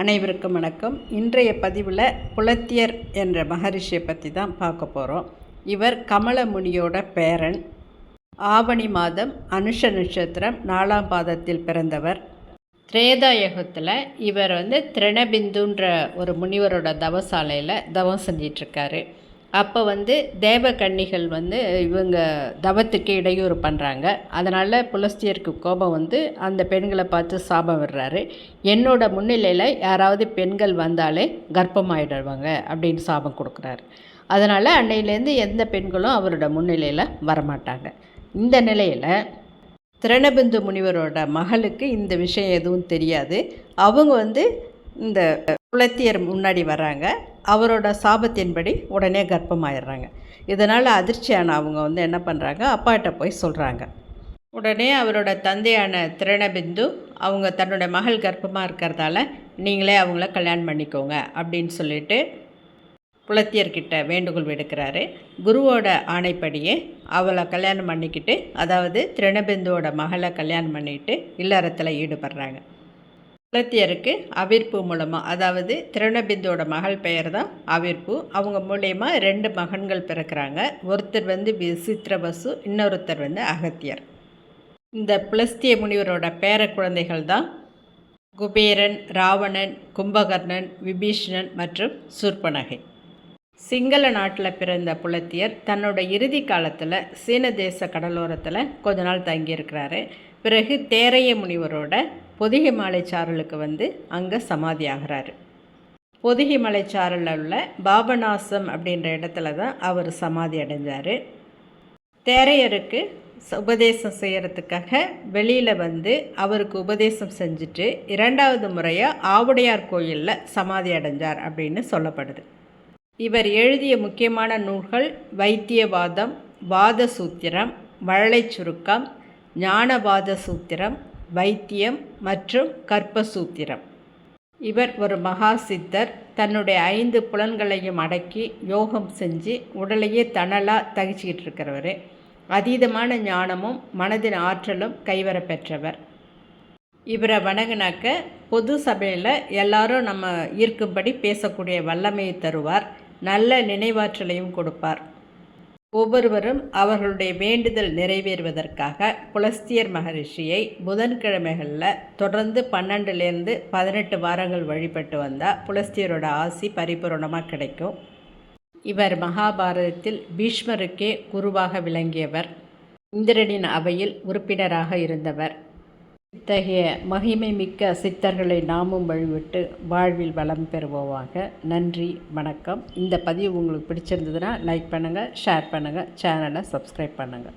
அனைவருக்கும் வணக்கம். இன்றைய பதிவில் புலத்தியர் என்ற மகரிஷியை பற்றி தான் பார்க்க போகிறோம் இவர் கமலமுனியோட பேரன். ஆவணி மாதம் அனுஷ நட்சத்திரம் நாலாம் பாதத்தில் பிறந்தவர். திரேதாயுகத்தில் இவர் வந்து திரணபிந்துன்ற ஒரு முனிவரோட தவசாலையில் தவம் செஞ்சிட்ருக்காரு அப்போ வந்து தேவகன்னிகள் வந்து இவங்க தவத்துக்கு இடையூறு பண்ணுறாங்க அதனால் புலஸ்தியருக்கு கோபம் வந்து அந்த பெண்களை பார்த்து சாபம் விடுறாரு. என்னோட முன்னிலையில் யாராவது பெண்கள் வந்தாலே கர்ப்பமாயிடுவாங்க அப்படின்னு சாபம் கொடுக்குறாரு. அதனால் அன்னையிலேருந்து எந்த பெண்களும் அவரோட முன்னிலையில் வரமாட்டாங்க. இந்த நிலையில் திரணபிந்து முனிவரோட மகளுக்கு இந்த விஷயம் எதுவும் தெரியாது. அவங்க வந்து இந்த புலத்தியர் முன்னாடி வராங்க அவரோட சாபத்தின்படி உடனே கர்ப்பமாயிடுறாங்க. இதனால் அதிர்ச்சியான அவங்க வந்து என்ன பண்ணுறாங்க அப்பாட்ட போய் சொல்கிறாங்க உடனே அவரோட தந்தையான திரணபிந்து அவங்க தன்னோட மகள் கர்ப்பமாக இருக்கிறதால நீங்களே அவங்கள கல்யாணம் பண்ணிக்கோங்க அப்படின்னு சொல்லிட்டு புலத்தியர்கிட்ட வேண்டுகோள் விடுக்கிறாரு. குருவோட ஆணைப்படியே அவளை கல்யாணம் பண்ணிக்கிட்டு அதாவது திரணபிந்துவோட மகளை கல்யாணம் பண்ணிட்டு இல்லறத்தில் ஈடுபடுறாங்க. புலத்தியருக்கு அவிர்ப்பு மூலமாக அதாவது திருணபிந்தோட மகள் பெயர் தான் அவிர்ப்பு. அவங்க மூலயமா ரெண்டு மகன்கள் பிறக்கிறாங்க. ஒருத்தர் வந்து விசித்திரவசு இன்னொருத்தர் வந்து அகத்தியர். இந்த புலஸ்திய முனிவரோட பேர குழந்தைகள் தான் குபேரன் ராவணன் கும்பகர்ணன் விபீஷணன் மற்றும் சூர்பனகை சிங்கள நாட்டில் பிறந்த புலத்தியர் தன்னோட இறுதி காலத்தில் சீன தேச கடலோரத்தில் கொஞ்ச நாள் தங்கியிருக்கிறாரு. பிறகு தேரைய முனிவரோட பொதிகை மலைச்சாரலுக்கு வந்து அங்கே சமாதி ஆகிறாரு. பொதிகை மலைச்சாரலில் உள்ள பாபநாசம் அப்படின்ற இடத்துல தான் அவர் சமாதி அடைஞ்சார். தேரையருக்கு உபதேசம் செய்கிறதுக்காக வெளியில் வந்து அவருக்கு உபதேசம் செஞ்சுட்டு இரண்டாவது முறையாக ஆவுடையார் கோயிலில் சமாதி அடைஞ்சார் அப்படின்னு சொல்லப்படுது. இவர் எழுதிய முக்கியமான நூல்கள் வைத்தியவாதம் வாத சூத்திரம் வழலை சுருக்கம் ஞானவாத சூத்திரம் வைத்தியம் மற்றும் கற்பசூத்திரம். இவர் ஒரு மகா சித்தர். தன்னுடைய ஐந்து புலன்களையும் அடக்கி யோகம் செஞ்சு உடலையே தணலாக தகிச்சிக்கிட்டு இருக்கிறவர். அதீதமான ஞானமும் மனதின் ஆற்றலும் கைவர பெற்றவர். இவரை வணங்கினாக்க பொது சபையில் எல்லாரும் நம்ம ஈர்க்கும்படி பேசக்கூடிய வல்லமையை தருவார். நல்ல நினைவாற்றலையும் கொடுப்பார். ஒவ்வொருவரும் அவர்களுடைய வேண்டுதல் நிறைவேறுவதற்காக புலஸ்தியர் மகரிஷியை புதன்கிழமைகளில் தொடர்ந்து பன்னெண்டுலேருந்து பதினெட்டு வாரங்கள் வழிபட்டு வந்தால் புலஸ்தியரோட ஆசி பரிபூரணமாக கிடைக்கும். இவர் மகாபாரதத்தில் பீஷ்மருக்கே குருவாக விளங்கியவர். இந்திரனின் அவையில் உறுப்பினராக இருந்தவர். இத்தகைய மகிமை மிக்க சித்தர்களை நாமும் வழிவிட்டு வாழ்வில் வளம் பெறுவோமாக. நன்றி வணக்கம். இந்த பதிவு உங்களுக்கு பிடிச்சிருந்ததுன்னா லைக் பண்ணுங்கள் ஷேர் பண்ணுங்கள் சேனலை சப்ஸ்கிரைப் பண்ணுங்கள்